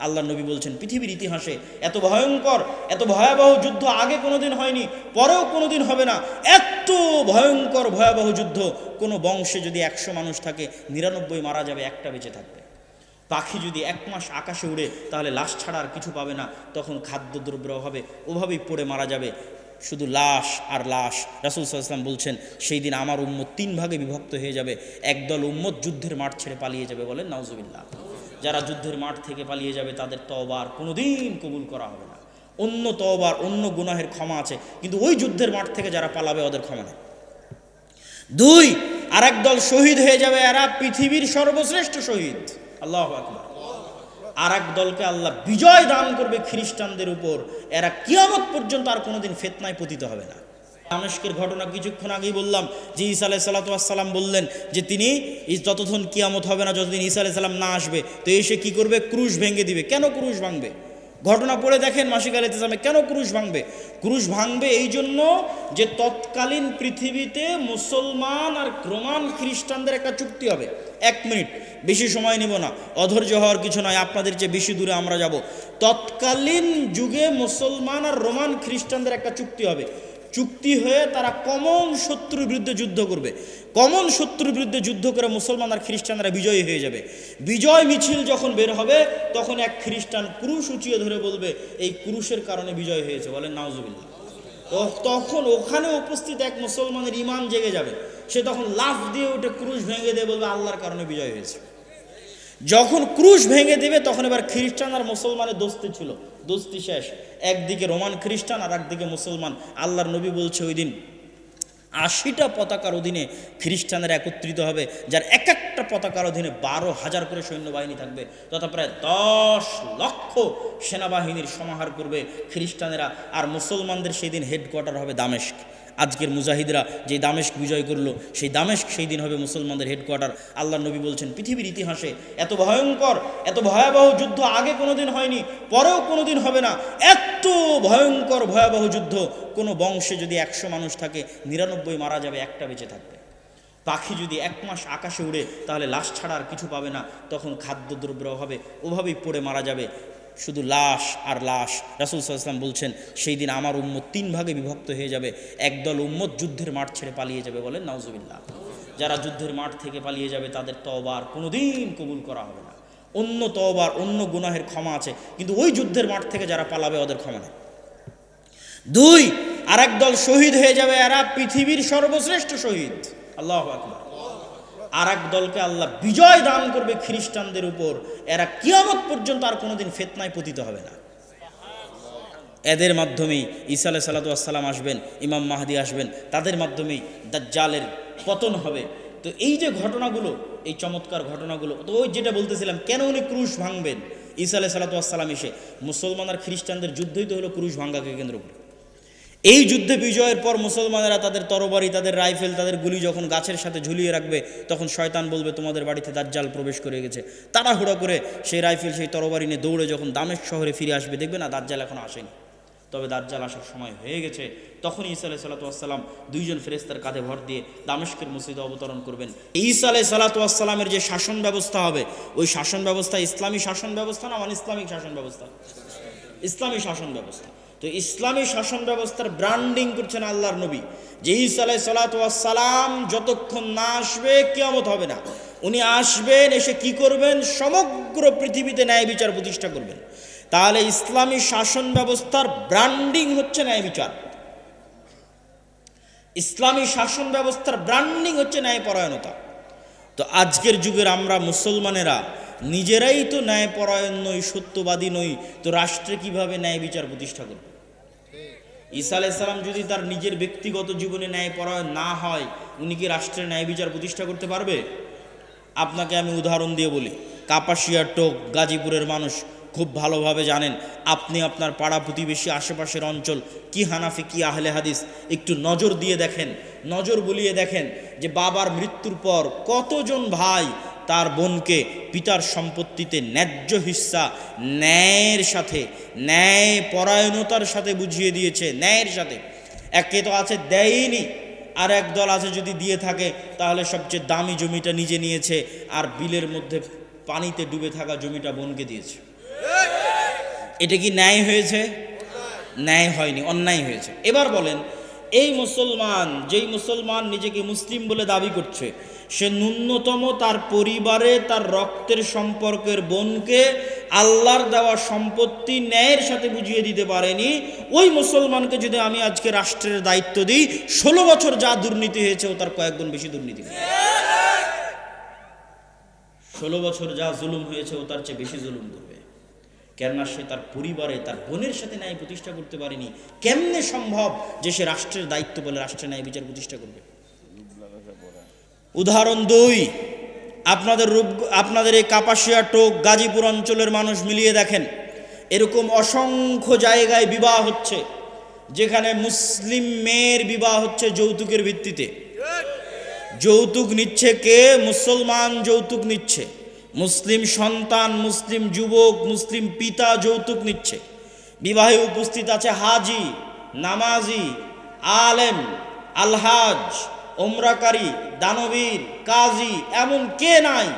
আল্লাহ নবী বলছেন, পৃথিবীর ইতিহাসে এত ভয়ঙ্কর, এত ভয়াবহ যুদ্ধ আগে কোনোদিন হয়নি, পরেও কোনোদিন হবে না। এত ভয়ঙ্কর, ভয়াবহ যুদ্ধ, কোনো বংশে যদি একশো মানুষ থাকে, নিরানব্বই মারা যাবে, একটা বেঁচে থাকবে। পাখি যদি এক মাস আকাশে উড়ে, তাহলে লাশ ছাড়া আর কিছু পাবে না, তখন খাদ্যদ্রব্যের অভাবে ওভাবেই পড়ে মারা যাবে। শুধু লাশ আর লাশ, রাসুল সাল্লাম বলছেন, সেই দিন আমার উম্মত তিন ভাগে বিভক্ত হয়ে যাবে। একদল উম্মত যুদ্ধের মাঠ ছেড়ে পালিয়ে যাবে বলেন, নাউজুবিল্লাহ। যারা যুদ্ধের মাঠ থেকে পালিয়ে যাবে, তাদের তওবার কোনোদিন কবুল করা হবে না। অন্য তওবার, অন্য গুনাহের ক্ষমা আছে, কিন্তু ওই যুদ্ধের মাঠ থেকে যারা পালাবে, ওদের ক্ষমা নেই। দুই আর দল শহীদ হয়ে যাবে, এরা পৃথিবীর সর্বশ্রেষ্ঠ শহীদ। আল্লাহ আর এক দলকে আল্লাহ বিজয় দান করবে খ্রিস্টানদের উপর, এরা কিয়ামত পর্যন্ত আর কোনোদিন ফেতনায় পতিত হবে না। দামেস্কের ঘটনা কিছুক্ষণ আগেই বললাম যে ঈসা আলাহ সাল্লাতাম বললেন যে তিনি যতক্ষণ কিয়ামত হবে না, যতদিন ঈসা আলাহ সাল্লাম না আসবে, তো এসে কি করবে? ক্রুশ ভেঙে দিবে। কেন ক্রুশ ভাঙবে? ঘটনা পড়ে দেখেন মাসিক আল ইসলামে কেন ক্রুশ ভাঙবে? ক্রুশ ভাঙবে এই জন্য যে তৎকালীন পৃথিবীতে মুসলমান আর রোমান খ্রিস্টানদের একটা চুক্তি হবে। এক মিনিট, বেশি সময় নিব না, অধৈর্য হওয়ার কিছু নয়, আপনাদের যে বেশি দূরে আমরা যাব। তৎকালীন যুগে মুসলমান আর রোমান খ্রিস্টানদের একটা চুক্তি হবে। চুক্তি হয়ে তারা কমন শত্রুর বিরুদ্ধে যুদ্ধ করবে। কমন শত্রুর বিরুদ্ধে যুদ্ধ করে মুসলমান আর খ্রিস্টানরা বিজয়ী হয়ে যাবে। বিজয় মিছিল যখন বের হবে, তখন এক খ্রিস্টান ক্রুশ উঁচিয়ে ধরে বলবে, এই ক্রুশের কারণে বিজয় হয়েছে। বলেন, নাউজুবিল্লাহ। তো তখন ওখানে উপস্থিত এক মুসলমানের ইমান জেগে যাবে। সে তখন লাফ দিয়ে ওটা ক্রুশ ভেঙে দিয়ে বলবে, আল্লাহর কারণে বিজয় হয়েছে। যখন ক্রুশ ভেঙে দেবে, তখন এবার খ্রিস্টান আর মুসলমানের দোস্তি ছিল। দোস্তি শেষ। একদিকে রোমান খ্রিস্টান, আর একদিকে মুসলমান। আল্লাহর নবী বলছে ওই দিন, আশিটা পতাকার অধীনে খ্রিস্টানরা একত্রিত হবে, যার এক একটা পতাকার অধীনে বারো হাজার করে সৈন্যবাহিনী থাকবে, তথা প্রায় দশ লক্ষ সেনাবাহিনীর সমাহার করবে খ্রিস্টানেরা, আর মুসলমানদের সেদিন হেডকোয়ার্টার হবে দামেস্ক। আজকের মুজাহিদরা যে দামেস্ক বিজয় করল, সেই দামেস্ক সেই দিন হবে মুসলমানদের হেডকোয়ার্টার আল্লাহ নবী বলছেন, পৃথিবীর ইতিহাসে এত ভয়ঙ্কর, এত ভয়াবহ যুদ্ধ আগে কোনোদিন হয়নি, পরেও কোনোদিন হবে না। এত ভয়ঙ্কর, ভয়াবহ যুদ্ধ, কোনো বংশে যদি একশো মানুষ থাকে, নিরানব্বই মারা যাবে, একটা বেঁচে থাকবে। পাখি যদি এক মাস আকাশে উড়ে, তাহলে লাশ ছাড়া আর কিছু পাবে না, তখন খাদ্যদ্রব্যের অভাবে, ওভাবেই পড়ে মারা যাবে। শুধু লাশ আর লাশ। রাসুল সাল্লাম বলছেন, সেই দিন আমার উম্মত তিন ভাগে বিভক্ত হয়ে যাবে। একদল উম্মত যুদ্ধের মাঠ ছেড়ে পালিয়ে যাবে বলেন, নাউজুবিল্লাহ। যারা যুদ্ধের মাঠ থেকে পালিয়ে যাবে, তাদের তওবার কোনোদিন কবুল করা হবে না। অন্য তবার অন্য গুনাহের ক্ষমা আছে, কিন্তু ওই যুদ্ধের মাঠ থেকে যারা পালাবে, ওদের ক্ষমা নেই। দুই আর দল শহীদ হয়ে যাবে, এরা পৃথিবীর সর্বশ্রেষ্ঠ শহীদ। আল্লাহ আকবার। আর এক দলকে আল্লাহ বিজয় দান করবে খ্রিস্টানদের উপর, এরা কিয়ামত পর্যন্ত আর কোনোদিন ফেতনায় পতিত হবে না। এদের মাধ্যমেই ঈসা আলাই সাল্লাতাম আসবেন, ইমাম মাহাদি আসবেন, তাদের মাধ্যমেই দাজ্জালের পতন হবে। তো এই যে ঘটনাগুলো, এই চমৎকার ঘটনাগুলো, তো ওই যেটা বলতেছিলাম, কেন উনি ক্রুশ ভাঙবেন? ঈসা আলাই সাল্লাতাম এসে, মুসলমান আর খ্রিস্টানদের যুদ্ধই তো হলো ক্রুশ ভাঙ্গাকে কেন্দ্র করে। এই যুদ্ধে বিজয়ের পর মুসলমানেরা তাদের তরবারি, তাদের রাইফেল, তাদের গুলি যখন গাছের সাথে ঝুলিয়ে রাখবে, তখন শয়তান বলবে, তোমাদের বাড়িতে দাজ্জাল প্রবেশ করে গেছে। তাড়াহুড়া করে সেই রাইফেল, সেই তরবারি নিয়ে দৌড়ে যখন দামেশ শহরে ফিরে আসবে, দেখবে না দাজ্জাল এখন আসেনি। তবে দাজ্জাল আসার সময় হয়ে গেছে। তখন ঈসা আলাই সাল্লাতাম দুইজন ফেরেস্তার কাঁধে ভর দিয়ে দামেশকের মসজিদে অবতরণ করবেন। ঈসা আলাই সাল্লাতামের যে শাসন ব্যবস্থা হবে, ওই শাসন ব্যবস্থা ইসলামী শাসন ব্যবস্থা না অন ইসলামিক শাসন ব্যবস্থা? ইসলামী শাসন ব্যবস্থা। তো ইসলামী শাসন ব্যবস্থার ব্র্যান্ডিং করছেন আল্লাহর নবী। যে আলাই সালাম যতক্ষণ না আসবে, কেয়ামত হবে না। উনি আসবেন, এসে কি করবেন? সমগ্র পৃথিবীতে ন্যায় বিচার প্রতিষ্ঠা করবেন। তাহলে ইসলামী শাসন ব্যবস্থার ব্র্যান্ডিং হচ্ছে ন্যায় বিচার। ইসলামী শাসন ব্যবস্থার ব্র্যান্ডিং হচ্ছে ন্যায়পরায়ণতা তো আজকের যুগের আমরা মুসলমানেরা নিজেরাই তো ন্যায়পরায়ণ নই, সত্যবাদী নই। তো রাষ্ট্রে কীভাবে ন্যায় বিচার প্রতিষ্ঠা করবে? ঈসা আলাইসাল্লাম যদি তার নিজের ব্যক্তিগত জীবনে ন্যায়পরায়ণ না হয়, উনি কি রাষ্ট্রের ন্যায় বিচার প্রতিষ্ঠা করতে পারবে? আপনাকে আমি উদাহরণ দিয়ে বলি কাপাসিয়া টোক গাজীপুরের মানুষ খুব ভালোভাবে জানেন, আপনি আপনার পাড়া প্রতিবেশী আশেপাশের অঞ্চল, কি হানাফি, কি আহলে হাদিস, একটু নজর দিয়ে দেখেন, নজর বুলিয়ে দেখেন যে বাবার মৃত্যুর পর কতজন ভাই তার বোনকে পিতার সম্পত্তিতে ন্যায্য হিস্সা, ন্যায়ের সাথে ন্যায় পরায়ণতার সাথে বুঝিয়ে দিয়েছে, ন্যায়ের সাথে। একে তো আছে দেয়নি, আর এক দল আছে যদি দিয়ে থাকে, তাহলে সবচেয়ে দামি জমিটা নিজে নিয়েছে, আর বিলের মধ্যে পানিতে ডুবে থাকা জমিটা বোনকে দিয়েছে। এটা কি ন্যায় হয়েছে? ন্যায় হয়নি, অন্যায় হয়েছে। এবার বলেন, এই মুসলমান, যেই মুসলমান নিজেকে মুসলিম বলে দাবি করছে সে ন্যূনতম তার পরিবারে তার রক্তের সম্পর্কের বোনকে আল্লাহর দেওয়া সম্পত্তি ন্যায়ের সাথে বুঝিয়ে দিতে পারেনি। ওই মুসলমানকে যদি আমি আজকে রাষ্ট্রের দায়িত্ব দিই, ষোলো বছর যা দুর্নীতি হয়েছে, ও তার কয়েক গুণ বেশি দুর্নীতি। ষোলো বছর যা জুলুম হয়েছে, ও তার চেয়ে বেশি জুলুম করবে। কেননা সে তার পরিবারে, তার বোনের সাথে ন্যায় প্রতিষ্ঠা করতে পারেনি। কেমনে সম্ভব যে সে রাষ্ট্রের দায়িত্ব বলে রাষ্ট্রের ন্যায় বিচার প্রতিষ্ঠা করবে? উদাহরণ দুই, আপনাদের রূপ, আপনাদের এই কাপাসিয়া টোক গাজীপুর অঞ্চলের মানুষ মিলিয়ে দেখেন, এরকম অসংখ্য জায়গায় বিবাহ হচ্ছে, যেখানে মুসলিম মেয়ের বিবাহ হচ্ছে যৌতুকের ভিত্তিতে। যৌতুক নিচ্ছে কে? মুসলমান যৌতুক নিচ্ছে। মুসলিম সন্তান, মুসলিম যুবক, মুসলিম পিতা যৌতুক নিচ্ছে। বিবাহে উপস্থিত আছে হাজি, নামাজি, আলেম, আলহাজ ওমরাকারী দানবীর, কাজী, এমন কে নাই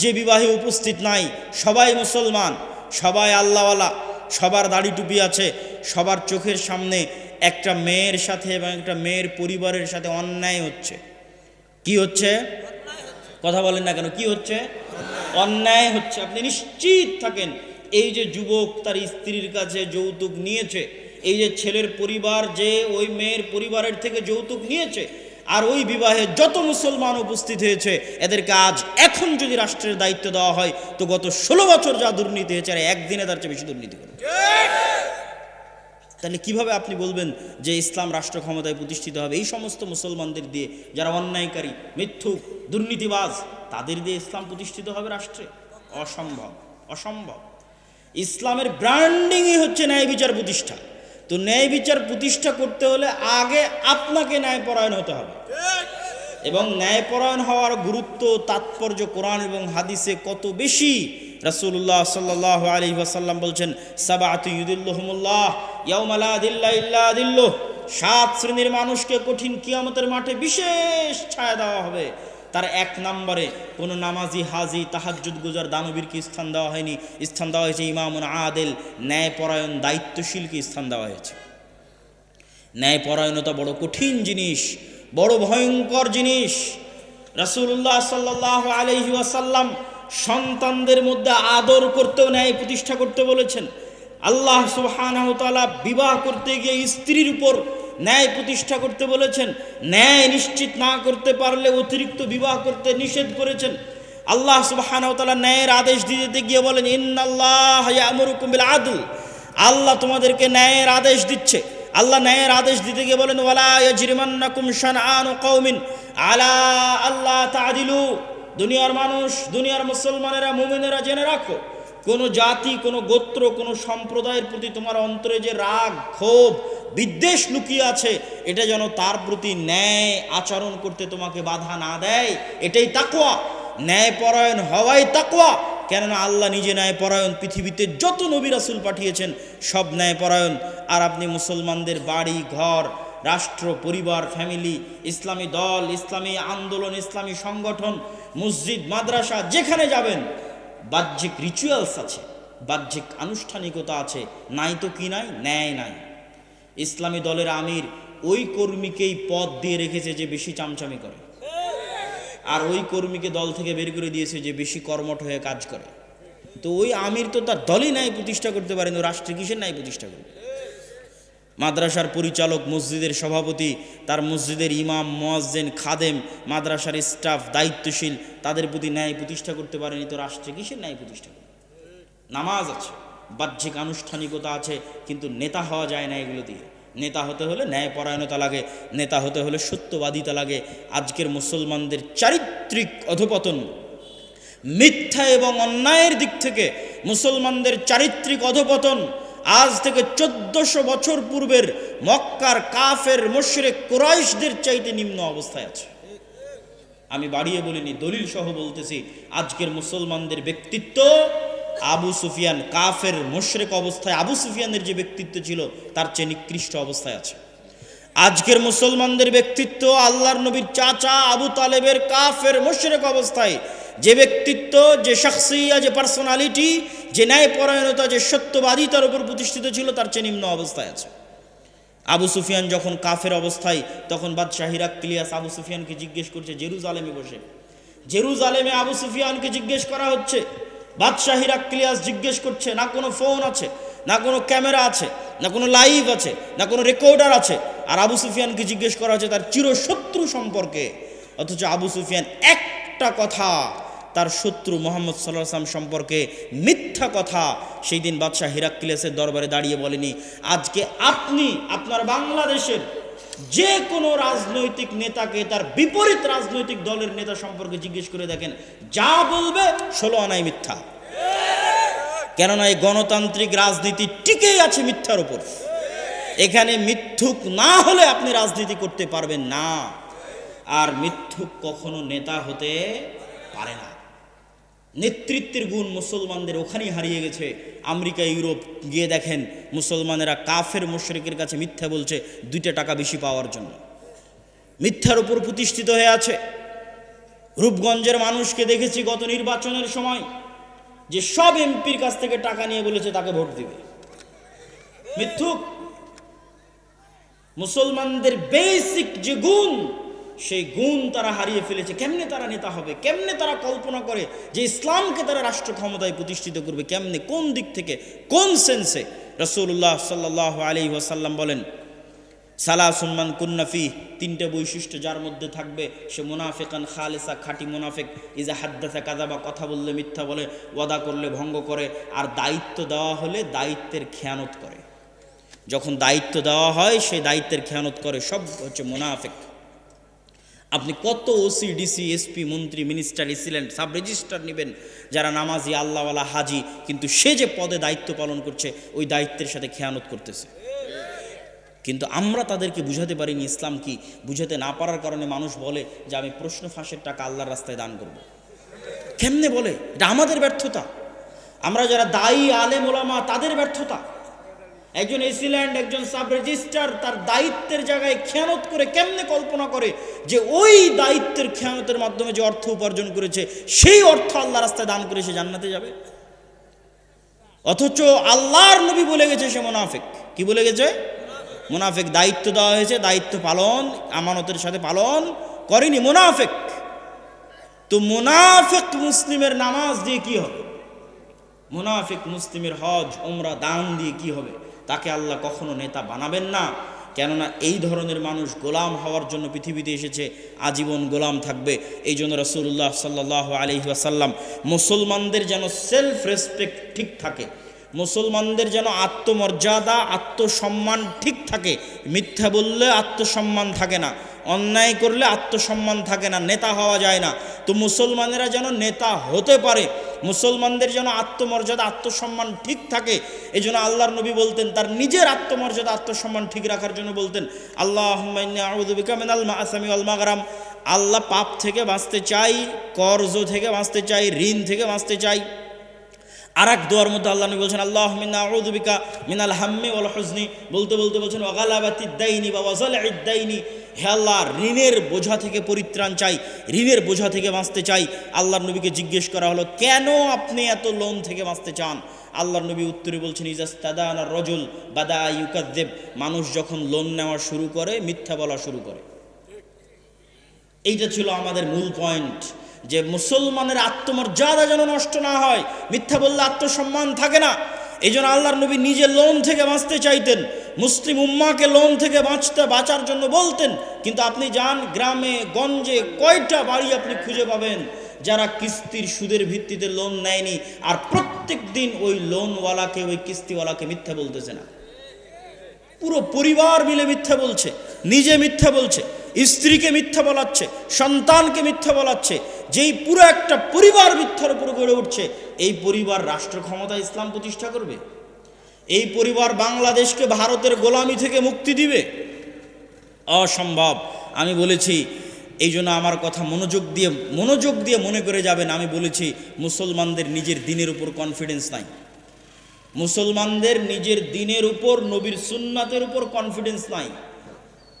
যে বিবাহে উপস্থিত নাই? সবাই মুসলমান, সবাই আল্লাহওয়ালা, সবার দাড়ি টুপি আছে, সবার চোখের সামনে একটা মেয়ের সাথে এবং একটা মেয়ের পরিবারের সাথে অন্যায় হচ্ছে। কি হচ্ছে? কথা বলেন না কেন, কি হচ্ছে? অন্যায় হচ্ছে। আপনি নিশ্চিত থাকেন, এই যে যুবক তার স্ত্রীর কাছে যৌতুক নিয়েছে, এই যে ছেলের পরিবার যে ওই মেয়ের পরিবারের থেকে যৌতুক নিয়েছে আর ওই বিবাহে যত মুসলমান উপস্থিত হয়েছে, এদেরকে আজ এখন যদি রাষ্ট্রের দায়িত্ব দেওয়া হয়, তো গত ষোলো বছর যা দুর্নীতি হয়েছে, আর একদিনে তার চেয়ে বেশি দুর্নীতি করে। তাহলে কীভাবে আপনি বলবেন যে ইসলাম রাষ্ট্র ক্ষমতায় প্রতিষ্ঠিত হবে? এই সমস্ত মুসলমানদের দিয়ে যারা অন্যায়কারী, মিথ্যুক, দুর্নীতিবাজ, তাদের দিয়ে ইসলাম প্রতিষ্ঠিত হবে রাষ্ট্রে? অসম্ভব অসম্ভব। ইসলামের ব্র্যান্ডিংই হচ্ছে ন্যায় বিচার প্রতিষ্ঠা। তো ন্যায় বিচার প্রতিষ্ঠা করতে হলে আগে আপনাকে ন্যায়পরায়ণ হতে হবে। এবং ন্যায়পরায়ণ হওয়ার গুরুত্ব, তাৎপর্য কোরআন এবং হাদিসে কত বেশি? রাসূলুল্লাহ সাল্লাহ আলী ওয়াসাল্লাম বলছেন দিল্লুহ। সাত শ্রেণির মানুষকে কঠিন কিয়ামতের মাঠে বিশেষ ছায়া দেওয়া হবে। তার এক নম্বরে কোনো নামাজি, হাজি, তাহাজ্জুদ গুজার দানবীরকে স্থান দেওয়া হয়নি। স্থান দেওয়া হয়েছে ইমামুন আদেল, ন্যায়পরায়ণ, দায়িত্বশীলকে স্থান দেওয়া হয়েছে। ন্যায়পরায়ণতা বড় কঠিন জিনিস। বড় ভয়ঙ্কর জিনিস। রাসূলুল্লাহ সাল্লাহ আলহি ওয়াসাল্লাম সন্তানদের মধ্যে আদর করতেও ন্যায় প্রতিষ্ঠা করতে বলেছেন। আল্লাহ সুবহানাহু তাআলা বিবাহ করতে গিয়ে স্ত্রীর উপর ন্যায় প্রতিষ্ঠা করতে বলেছেন। ন্যায় নিশ্চিত না করতে পারলে অতিরিক্ত বিবাহ করতে নিষেধ করেছেন। আল্লাহ সুবহানাহু তাআলা ন্যায়ের আদেশ দিতে গিয়ে বলেন, ইন্নাল্লাহ ইয়ামুরুকুম বিল আদল। আল্লাহ তোমাদেরকে ন্যায়ের আদেশ দিচ্ছে। আল্লাহ ন্যায়ের আদেশ দিতে গিয়ে বলেন, ওয়ালা ইয়াজরিমান্নাকুম শানআনু কওমিন আলা আল্লাহ তাদিলু। দুনিয়ার মানুষ, দুনিয়ার মুসলমানেরা, মুমিনেরা জেনে রাখো, কোনো জাতি, কোনো গোত্র, কোনো সম্প্রদায়ের প্রতি তোমার অন্তরে যে রাগ, ক্ষোভ, বিদ্বেষ লুকিয়ে আছে, এটা যেন তার প্রতি ন্যায় আচরণ করতে তোমাকে বাধা না দেয়, এটাই তাকোয়া ন্যায়পরায়ণ হওয়াই তাকোয়া কেননা আল্লাহ নিজে ন্যায়পরায়ণ পৃথিবীতে যত নবী রাসুল পাঠিয়েছেন সব ন্যায় পরায়ণ আর আপনি মুসলমানদের বাড়ি, ঘর, রাষ্ট্র, পরিবার, ফ্যামিলি, ইসলামী দল, ইসলামী আন্দোলন, ইসলামী সংগঠন, মসজিদ, মাদ্রাসা, যেখানে যাবেন, বাহ্যিক রিচুয়ালস আছে, বাহ্যিক আনুষ্ঠানিকতা আছে, নাই তো কি নাই, ন্যায় নাই। ইসলামী দলের আমির ওই কর্মীকেই পদ দিয়ে রেখেছে যে বেশি চামচামি করে। আর ওই কর্মীকে দল থেকে বের করে দিয়েছে যে বেশি কর্মঠ হয়ে কাজ করে। তো ওই আমির তো তার দলই নাই প্রতিষ্ঠা করতে পারেন, ও রাষ্ট্রে কিসের নাই প্রতিষ্ঠা করবে? মাদ্রাসার পরিচালক, মসজিদের সভাপতি, তার মসজিদের ইমাম, মোয়াজ্জেন, খাদেম, মাদ্রাসার স্টাফ দায়িত্বশীল, তাদের প্রতি ন্যায় প্রতিষ্ঠা করতে পারেনি, তো রাষ্ট্রে কিসের ন্যায় প্রতিষ্ঠা করবে? নামাজ আছে, বাহ্যিক আনুষ্ঠানিকতা আছে, কিন্তু নেতা হওয়া যায় না এগুলো দিয়ে। নেতা হতে হলে ন্যায়পরায়ণতা লাগে, নেতা হতে হলে সত্যবাদিতা লাগে। আজকের মুসলমানদের চারিত্রিক অধপতন, মিথ্যা এবং অন্যায়ের দিক থেকে মুসলমানদের চারিত্রিক অধপতন, আজ থেকে চোদ্দশো বছর পূর্বের মক্কার কাফের, মোশরেক, কোরাইশদের চাইতে নিম্ন অবস্থায় আছে। আমি বাড়িয়ে বলিনি, দলিল সহ বলতেছি, আজকের মুসলমানদের ব্যক্তিত্ব আবু সুফিয়ান কাফের মোশরেক অবস্থায়, আবু সুফিয়ানের যে ব্যক্তিত্ব ছিল, তার চেয়ে নিকৃষ্ট অবস্থায় আছে। আজকের মুসলমানদের ব্যক্তিত্ব আল্লাহর নবীর চাচা আবু তালেবের কাফের মোশরেক অবস্থায়। যে ব্যক্তিত্ব, যে শখসিয়া, যে পার্সোনালিটি যে ন্যায়পরায়ণতা, যে সত্যবাদিতার উপর প্রতিষ্ঠিত ছিল, তার চেয়ে নিম্ন অবস্থায় আছে। আবু সুফিয়ান যখন কাফের অবস্থায়, তখন বাদশাহ হিরাক্লিয়াস আবু সুফিয়ানকে জিজ্ঞেস করছে, জেরুজালেমে বসে। জেরুজালেমে আবু সুফিয়ানকে জিজ্ঞেস করা হচ্ছে বাদশাহ হিরাক্লিয়াস জিজ্ঞেস করছে, না কোনো ফোন আছে? না কোনো ক্যামেরা আছে? না কোনো লাইভ আছে? না কোনো রেকর্ডার আছে? আর আবু সুফিয়ানকে জিজ্ঞেস করা হচ্ছে তার চিরশত্রু সম্পর্কে। অথচ আবু সুফিয়ান একটা কথা, তার শত্রু মোহাম্মদ সাল্লাহ সাল্লাম সম্পর্কে মিথ্যা কথা সেই দিন বাদশাহ হিরাক্কিলেসের দরবারে দাঁড়িয়ে বলেনি, আজকে আপনি আপনার বাংলাদেশের যে কোনো রাজনৈতিক নেতাকে তার বিপরীত রাজনৈতিক দলের নেতা সম্পর্কে জিজ্ঞেস করে দেখেন, যা বলবে ষোলো আনাই মিথ্যা। কেননা এই গণতান্ত্রিক রাজনীতি টিকেই আছে মিথ্যার উপর। এখানে মিথ্যুক না হলে আপনি রাজনীতি করতে পারবেন না। আর মিথ্যুক কখনো নেতা হতে পারে না। নেতৃত্বের গুণ মুসলমানদের ওখানেই হারিয়ে গেছে। আমেরিকা, ইউরোপ গিয়ে দেখেন, মুসলমানেরা কাফের মুশরিকের কাছে মিথ্যা বলছে, দুইটা টাকা বেশি পাওয়ার জন্য। মিথ্যার উপর প্রতিষ্ঠিত হয়ে আছে। রূপগঞ্জের মানুষকে দেখেছি গত নির্বাচনের সময়, যে সব এমপির কাছ থেকে টাকা নিয়ে বলেছে, তাকে ভোট দিবে। মিথ্যুক। মুসলমানদের বেসিক যে গুণ সেই গুণ তারা হারিয়ে ফেলেছে। কেমনে তারা নেতা হবে? কেমনে তারা কল্পনা করে যে ইসলামকে তারা রাষ্ট্র ক্ষমতায় প্রতিষ্ঠিত করবে? কেমনে? কোন দিক থেকে? কোন সেন্সে রসুল্লাহ সাল্লাহ আলী ওয়াসাল্লাম বলেন সালা সুলমান কুন্নাফি তিনটে বৈশিষ্ট্য যার মধ্যে থাকবে। সে মুনাফেকান খালেসা, খাঁটি মুনাফেক। ইজা হাদ্দাসা কাজাবা কথা বললে মিথ্যা বলে, ওয়াদা করলে ভঙ্গ করে। আর দায়িত্ব দেওয়া হলে দায়িত্বের খেয়ানত করে। যখন দায়িত্ব দেওয়া হয় সেই দায়িত্বের খেয়ানত করে। সব হচ্ছে মুনাফেক। আপনি কত ওসি ডিসি এসপি মন্ত্রী মিনিস্টার এসিলেন্ট সাব রেজিস্টার নেবেন, যারা নামাজি, আল্লাহওয়ালা, হাজি, কিন্তু সে যে পদে দায়িত্ব পালন করছে, ওই দায়িত্বের সাথে খেয়ানত করতেছে। কিন্তু আমরা তাদেরকে বুঝাতে পারিনি ইসলাম কি? বুঝাতে না পারার কারণে মানুষ বলে যে আমি প্রশ্ন ফাঁসের টাকা আল্লাহর রাস্তায় দান করব। কেমনে বলে? এটা আমাদের ব্যর্থতা। আমরা যারা দায়ী, আলেম, ওলামা, তাদের ব্যর্থতা। একজন এসিল্যান্ড, একজন সাব রেজিস্ট্রার তার দায়িত্বের জায়গায় খেয়ানত করে কেমনে কল্পনা করে যে ওই দায়িত্বের খেয়ানতের মাধ্যমে যে অর্থ উপার্জন করেছে, সেই অর্থ আল্লাহ রাস্তায় দান করে সে জান্নাতে যাবে? অথচ আল্লাহর নবী বলে গেছে সে মোনাফেক। কি বলে গেছে? মোনাফেক দায়িত্ব দেওয়া হয়েছে, দায়িত্ব পালন, আমানতের সাথে পালন করেনি, মোনাফেক। তো মোনাফেক মুসলিমের নামাজ দিয়ে কি হবে? মোনাফিক মুসলিমের হজ ওমরা দান দিয়ে কি হবে? তাকে আল্লাহ কখনো নেতা বানাবেন না। কেননা এই ধরনের মানুষ গোলাম হওয়ার জন্য পৃথিবীতে এসেছে, আজীবন গোলাম থাকবে। এই জন্য রসুল্লাহ সাল্লাহ আলহি আসাল্লাম মুসলমানদের যেন সেলফ রেসপেক্ট ঠিক থাকে, মুসলমানদের যেন আত্মমর্যাদা, আত্মসম্মান ঠিক থাকে। মিথ্যা বললে আত্মসম্মান থাকে না, অন্যায় করলে আত্মসম্মান থাকে না, নেতা হওয়া যায় না। তো মুসলমানেরা যেন নেতা হতে পারে মুসলমানদের যেন আত্মমর্যাদা, আত্মসম্মান ঠিক থাকে এই জন্য আল্লাহর নবী বলতেন, তার নিজের আত্মমর্যাদা, আত্মসম্মান ঠিক রাখার জন্য বলতেন আল্লাহ আসামি আল আল্লাহ পাপ থেকে বাঁচতে চাই, কর্জ থেকে বাঁচতে চাই, ঋণ থেকে বাঁচতে চাই। আর এক দোয়ার মধ্যে আল্লাহ নবী বলছেন আল্লাহ মিনা আউদুবিকা মিনাল হাম্মি ওয়াল হুজনি বলতে বলতে বলছেন ওয়াগালাবাতি দাইনি বা ওয়াজাল ইদ্দাইনি হে আল্লাহ, ঋণের বোঝা থেকে পরিত্রাণ চাই, ঋণের বোঝা থেকে বাঁচতে চাই। আল্লাহর নবীকে জিজ্ঞেস করা হলো, কেন আপনি এত লোন থেকে বাঁচতে চান? আল্লাহর নবী উত্তরে বলছেন ইজাস্তাদান রজুল বাদা ইউকাদ্দেব। মানুষ যখন লোন নেওয়া শুরু করে, মিথ্যা বলা শুরু করে। এইটা ছিল আমাদের মূল পয়েন্ট যে মুসলমানের আত্মমর্যাদা যেন নষ্ট না হয়। মিথ্যা বললে আত্মসম্মান থাকে না। এই জন্য আল্লাহর নবী নিজে লোন থেকে বাঁচতে চাইতেন। মুসলিম উম্মাকে লোন থেকে বাঁচতে, বাঁচার জন্য বলতেন, কিন্তু আপনি যান গ্রামে, গঞ্জে, কয়টা বাড়ি আপনি খুঁজে পাবেন? যারা কিস্তির সুদের ভিত্তিতে লোন নেয়নি, আর প্রত্যেক দিন ওই লোনওয়ালাকে, ওই কিস্তিওয়ালাকে মিথ্যা বলতেছে না। পুরো পরিবার মিলে মিথ্যা বলছে, নিজে মিথ্যা বলছে, স্ত্রীকে মিথ্যা বলাচ্ছে, সন্তানকে মিথ্যা বলাচ্ছে যেই পুরো একটা পরিবার মিথ্যার উপর গড়ে উঠছে, এই পরিবার রাষ্ট্র ক্ষমতা ইসলাম প্রতিষ্ঠা করবে। এই পরিবার বাংলাদেশকে ভারতের গোলামি থেকে মুক্তি দিবে। অসম্ভব। আমি বলেছি, এই জন্য আমার কথা মনোযোগ দিয়ে মনোযোগ দিয়ে মনে করে যাবেন, আমি বলেছি, মুসলমানদের নিজের দিনের উপর কনফিডেন্স নাই। মুসলমানদের নিজের দিনের উপর, নবীর সুন্নাতের উপর কনফিডেন্স নাই।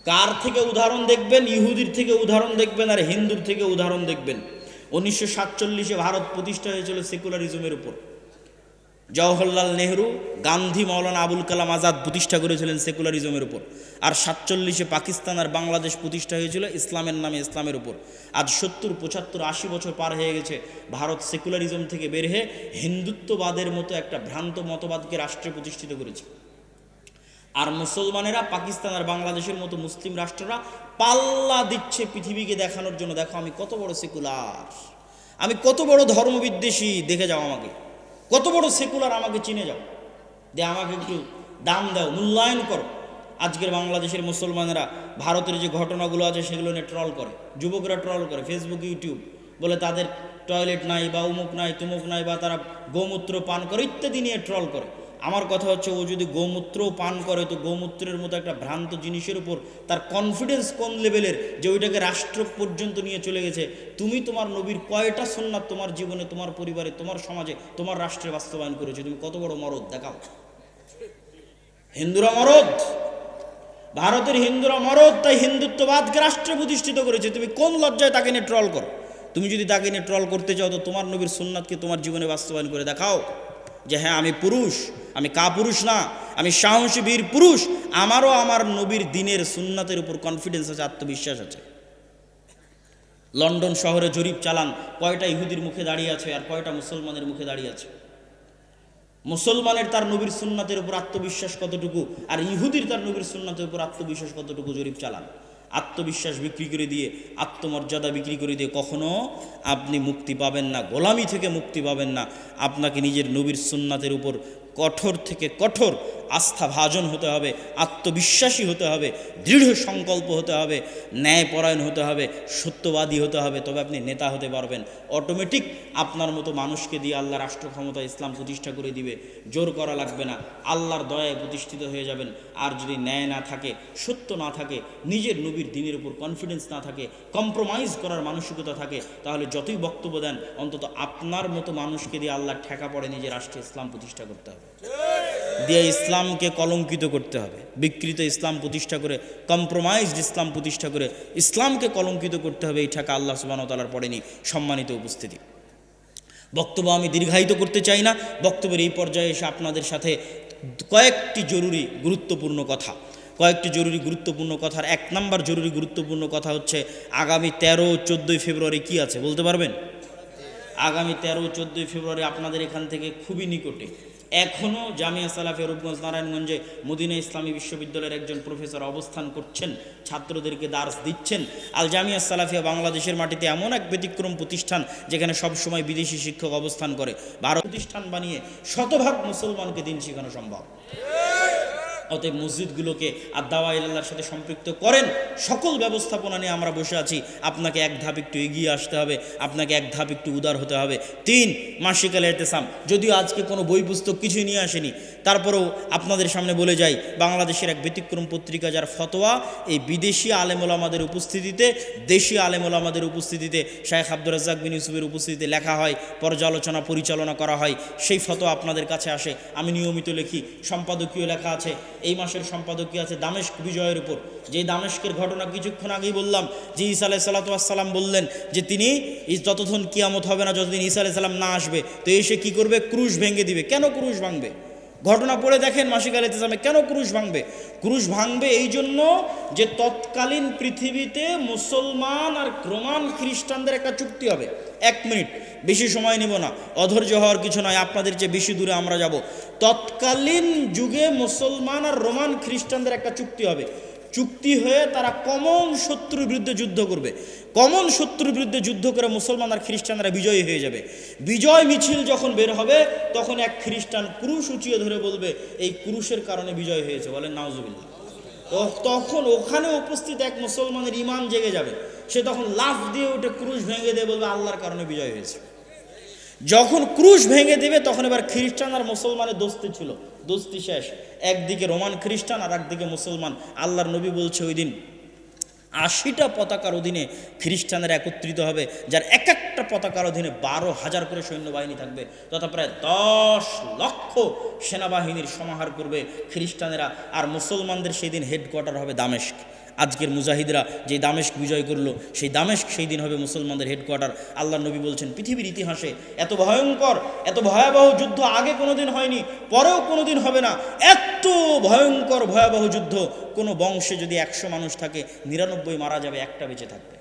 কার থেকে উদাহরণ দেখবেন? ইহুদির থেকে উদাহরণ দেখবেন আর হিন্দুর থেকে উদাহরণ দেখবেন। উনিশশো সাতচল্লিশে ভারত প্রতিষ্ঠা হয়েছিল সেকুলারিজমের উপর। জওহরলাল নেহরু, গান্ধী মৌলানা আবুল কালাম আজাদ প্রতিষ্ঠা করেছিলেন সেকুলারিজমের উপর। আর সাতচল্লিশে পাকিস্তান আর বাংলাদেশ প্রতিষ্ঠা হয়েছিল ইসলামের নামে ইসলামের উপর। আজ সত্তর, পঁচাত্তর, আশি বছর পার হয়ে গেছে ভারত সেকুলারিজম থেকে বের হয়ে হিন্দুত্ববাদের মতো একটা ভ্রান্ত মতবাদকে রাষ্ট্রে প্রতিষ্ঠিত করেছে। আর মুসলমানেরা, পাকিস্তান আর বাংলাদেশের মতো মুসলিম রাষ্ট্ররা পাল্লা দিচ্ছে পৃথিবীকে দেখানোর জন্য। দেখো, আমি কত বড় সেকুলার। আমি কত বড় ধর্মবিদ্বেষী, দেখে যাও আমাকে। কত বড় সেকুলার আমাকে চিনে যাও। দে, আমাকে একটু দাম দাও, মূল্যায়ন করো। আজকের বাংলাদেশের মুসলমানেরা ভারতের যে ঘটনাগুলো আছে, সেগুলো নিয়ে ট্রল করে। যুবকরা ট্রল করে, ফেসবুক, ইউটিউব। বলে তাদের টয়লেট নাই বা উমুক নাই, তুমুক নাই বা তারা গোমূত্র পান করে, ইত্যাদি নিয়ে ট্রল করে। আমার কথা হচ্ছে ও যদি গোমূত্র পান করে, তো গোমূত্রের মতো একটা ভ্রান্ত জিনিসের উপর তার কনফিডেন্স কোন লেভেলের যে ওইটাকে রাষ্ট্র পর্যন্ত নিয়ে চলে গেছে? তুমি তোমার নবীর কয়টা সন্ন্যাত তোমার জীবনে, তোমার পরিবারে, তোমার সমাজে, তোমার রাষ্ট্রে বাস্তবায়ন করেছ? তুমি কত বড় মরদ? দেখাও। হিন্দুরা মরদ। ভারতের হিন্দুরা মরদ, তাই হিন্দুত্ববাদকে রাষ্ট্রে প্রতিষ্ঠিত করেছে। তুমি কোন লজ্জায় তাকে নিয়ে ট্রল করো? তুমি যদি তাকে নিয়ে ট্রল করতে চাও, তো তোমার নবীর সুন্নাতকে তোমার জীবনে বাস্তবায়ন করে দেখাও যে হ্যাঁ আমি পুরুষ। আমি কা পুরুষ না, আমি সাহসী বীর পুরুষ, আমারও আমার নবীর দিনের সুন্নাতের উপর কনফিডেন্স আছে, আত্মবিশ্বাস আছে। লন্ডন শহরে জরিপ চালান, কয়টা ইহুদির মুখে দাঁড়িয়ে আছে আর কয়টা মুসলমানের মুখে দাঁড়িয়ে আছে? মুসলমানের তার নবীর সুন্নাতের উপর আত্মবিশ্বাস কতটুকু আর ইহুদির তার নবীর সুন্নাতের উপর আত্মবিশ্বাস কতটুকু জরিপ চালান? আত্মবিশ্বাস বিক্রি করে দিয়ে, আত্মমর্যাদা বিক্রি করে দিয়ে কখনো আপনি মুক্তি পাবেন না, গোলামি থেকে মুক্তি পাবেন না। আপনাকে নিজের নবীর সুন্নাতের উপর কঠোর থেকে কঠোর আস্থা ভাজন হতে হবে, আত্মবিশ্বাসী হতে হবে, দৃঢ় সংকল্প হতে হবে, ন্যায়পরায়ণ হতে হবে, সত্যবাদী হতে হবে, তবে আপনি নেতা হতে পারবেন। অটোমেটিক আপনার মতো মানুষকে দিয়ে আল্লাহ রাষ্ট্র ক্ষমতা ইসলাম প্রতিষ্ঠা করে দিবে। জোর করা লাগবে না। আল্লাহর দয়ায় প্রতিষ্ঠিত হয়ে যাবেন। আর যদি ন্যায় না থাকে, সত্য না থাকে, নিজের নবীর দিনের উপর কনফিডেন্স না থাকে কম্প্রোমাইজ করার মানসিকতা থাকে, তাহলে যতই বক্তব্য দেন, অন্তত আপনার মতো মানুষকে দিয়ে আল্লাহ ঠেকা পড়ে নিজের রাষ্ট্রে ইসলাম প্রতিষ্ঠা করতে হবে। দিয়ে ইসলামকে কলঙ্কিত করতে হবে। বিকৃত ইসলাম প্রতিষ্ঠা করে কম্প্রোমাইজড ইসলাম প্রতিষ্ঠা করে ইসলামকে কলঙ্কিত করতে হবে এই ঠাকা আল্লাহ সুবাহতালার পড়েনি সম্মানিত উপস্থিতি। বক্তব্য আমি দীর্ঘায়িত করতে চাই না। বক্তব্যের এই পর্যায়ে এসে আপনাদের সাথে কয়েকটি জরুরি গুরুত্বপূর্ণ কথা। কয়েকটি জরুরি গুরুত্বপূর্ণ কথার এক নাম্বার জরুরি গুরুত্বপূর্ণ কথা হচ্ছে, আগামী তেরো চোদ্দোই ফেব্রুয়ারি কি আছে বলতে পারবেন? আগামী তেরো চোদ্দোই ফেব্রুয়ারি আপনাদের এখান থেকে খুবই নিকটে এখনও জামিয়া সালাফে রূপগঞ্জ নারায়ণগঞ্জে মদিনা ইসলামী বিশ্ববিদ্যালয়ের একজন প্রফেসর অবস্থান করছেন, ছাত্রদেরকে দার্স দিচ্ছেন। আল জামিয়া সালাফিয়া বাংলাদেশের মাটিতে এমন এক ব্যতিক্রম প্রতিষ্ঠান যেখানে সবসময় বিদেশি শিক্ষক অবস্থান করে। ভারত প্রতিষ্ঠান বানিয়ে শতভাগ মুসলমানকে দিন শেখানো সম্ভব। অতএব মসজিদগুলোকে আদাওয়া ইল্লাহর সাথে সম্পৃক্ত করেন। সকল ব্যবস্থাপনা নিয়ে আমরা বসে আছি। আপনাকে এক ধাপ একটু এগিয়ে আসতে হবে, আপনাকে এক ধাপ একটু উদার হতে হবে। তিন, মাসিকাল এতেসাম যদিও আজকে কোনো বই পুস্তক কিছুই নিয়ে আসেনি, তারপরেও আপনাদের সামনে বলে যাই, বাংলাদেশের এক ব্যতিক্রম পত্রিকা যার ফতোয়া, এই বিদেশি আলেমুলামাদের উপস্থিতিতে, দেশি আলেমুলামাদের উপস্থিতিতে, শায়েখ আব্দুর রাজ্জাক বিন ইউসুফের উপস্থিতিতে লেখা হয়, পর্যালোচনা, পরিচালনা করা হয়। সেই ফতোয়া আপনাদের কাছে আসে। আমি নিয়মিত লিখি, সম্পাদকীয় লেখা আছে। এই মাসের সম্পাদকীয় আছে? দামেস্ক বিজয়ের উপর। যে দামেস্কের ঘটনা কিছুক্ষণ আগেই বললাম, যে ঈসা আলাহ সাল্লাতাম বললেন যে তিনি যতক্ষণ কিয়ামত হবে না, যতদিন ঈসা আলাহ সাল্লাম না আসবে, তো এসে কি করবে? ক্রুশ ভেঙে দিবে। কেন ক্রুশ ভাঙবে? ঘটনা পড়ে দেখেন মাসিক আল ইসলামে কেন ক্রুশ ভাঙবে? ক্রুশ ভাঙবে এই জন্য যে তৎকালীন পৃথিবীতে মুসলমান আর রোমান খ্রিস্টানদের একটা চুক্তি হবে। এক মিনিট, বেশি সময় নেব না, অধৈর্য হওয়ার কিছু নয়, আপনাদের যে বেশি দূরে আমরা যাব। তৎকালীন যুগে মুসলমান আর রোমান খ্রিস্টানদের একটা চুক্তি হবে। চুক্তি হয়ে তারা কমন শত্রুর বিরুদ্ধে যুদ্ধ করবে। কমন শত্রুর বিরুদ্ধে যুদ্ধ করে মুসলমান আর খ্রিস্টানরা বিজয়ী হয়ে যাবে। বিজয় মিছিল যখন বের হবে, তখন এক খ্রিস্টান ক্রুশ উঁচিয়ে ধরে বলবে, এই ক্রুশের কারণে বিজয় হয়েছে। বলেন, নাউজুবিল্লাহ। তো তখন ওখানে উপস্থিত এক মুসলমানের ইমান জেগে যাবে। সে তখন লাফ দিয়ে উঠে ক্রুশ ভেঙে দেবে বলবে, আল্লাহর কারণে বিজয় হয়েছে। যখন ক্রুশ ভেঙে দেবে, তখন এবার খ্রিস্টান আর মুসলমানের দোস্তি ছিল। দোস্তি শেষ। একদিকে রোমান খ্রিস্টান, আর একদিকে মুসলমান। আল্লাহর নবী বলছে ওই দিন, আশিটা পতাকার অধীনে খ্রিস্টানরা একত্রিত হবে, যার এক একটা পতাকার অধীনে বারো হাজার করে সৈন্যবাহিনী থাকবে, তথা প্রায় দশ লক্ষ সেনাবাহিনীর সমাহার করবে খ্রিস্টানেরা, আর মুসলমানদের সেই দিন হেডকোয়ার্টার হবে দামেস্ক। আজকের মুজাহিদরা যে দামেস্ক বিজয় করল, সেই দামেস্ক সেই দিন হবে মুসলমানদের হেডকোয়ার্টার আল্লাহ নবী বলছেন, পৃথিবীর ইতিহাসে এত ভয়ঙ্কর, এত ভয়াবহ যুদ্ধ আগে কোনোদিন হয়নি, পরেও কোনোদিন হবে না। এত ভয়ঙ্কর, ভয়াবহ যুদ্ধ, কোনো বংশে যদি একশো মানুষ থাকে, নিরানব্বই মারা যাবে, একটা বেঁচে থাকবে।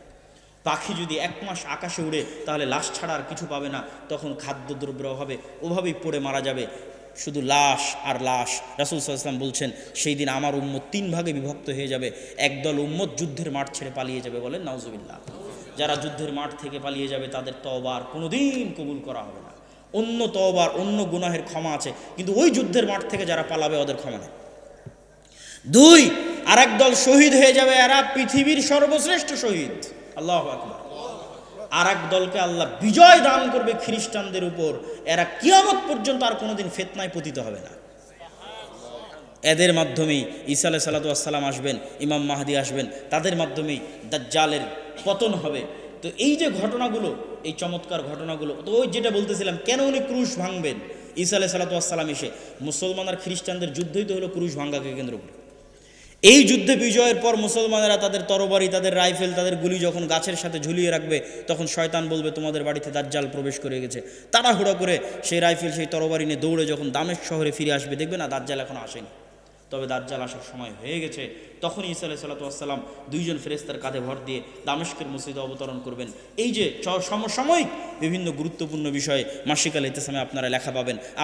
পাখি যদি এক মাস আকাশে উড়ে, তাহলে লাশ ছাড়া আর কিছু পাবে না, তখন খাদ্যদ্রব্যের অভাবে, ওভাবেই পড়ে মারা যাবে। শুধু লাশ আর লাশ। রাসুল সাল্লাম বলছেন, সেই দিন আমার উম্মত তিন ভাগে বিভক্ত হয়ে যাবে। একদল উম্মত যুদ্ধের মাঠ ছেড়ে পালিয়ে যাবে বলেন, নাউজুবিল্লাহ। যারা যুদ্ধের মাঠ থেকে পালিয়ে যাবে, তাদের তওবার কোনোদিন কবুল করা হবে না। অন্য তওবার অন্য গুনাহের ক্ষমা আছে, কিন্তু ওই যুদ্ধের মাঠ থেকে যারা পালাবে, ওদের ক্ষমা নেই। দুই আর দল শহীদ হয়ে যাবে, এরা পৃথিবীর সর্বশ্রেষ্ঠ শহীদ। আল্লাহ আকবার। আর এক দলকে আল্লাহ বিজয় দান করবে খ্রিস্টানদের উপর, এরা কিয়ামত পর্যন্ত আর কোনোদিন ফেতনায় পতিত হবে না। এদের মাধ্যমেই ঈসা আলাই সাল্লাতাম আসবেন, ইমাম মাহাদি আসবেন, তাদের মাধ্যমেই দাজ্জালের পতন হবে। তো এই যে ঘটনাগুলো, এই চমৎকার ঘটনাগুলো, তো ওই যেটা বলতেছিলাম, কেন উনি ক্রুশ ভাঙবেন? ঈসা আলাই সাল্লাতাম এসে, মুসলমান আর খ্রিস্টানদের যুদ্ধই তো হলো ক্রুশ ভাঙ্গাকে কেন্দ্র করে। এই যুদ্ধে বিজয়ের পর মুসলমানেরা তাদের তরবারি, তাদের রাইফেল, তাদের গুলি যখন গাছের সাথে ঝুলিয়ে রাখবে, তখন শয়তান বলবে, তোমাদের বাড়িতে দাজ্জাল প্রবেশ করে গেছে। তাড়াহুড়ো করে সেই রাইফেল, সেই তরবারি নিয়ে দৌড়ে যখন দামেশ শহরে ফিরে আসবে, দেখবে না দাজ্জাল এখন আসেনি। তবে দাজ্জাল আসার সময় হয়ে গেছে। তখনই ইসা আলাই সাল্লাতাম দুইজন ফেরেস্তার কাঁধে ভর দিয়ে দামেশকের মসজিদে অবতরণ করবেন। এই যে সমসাময়িক বিভিন্ন গুরুত্বপূর্ণ বিষয়ে মাসিকাল ইতিসামে আপনারা লেখা পাবেন।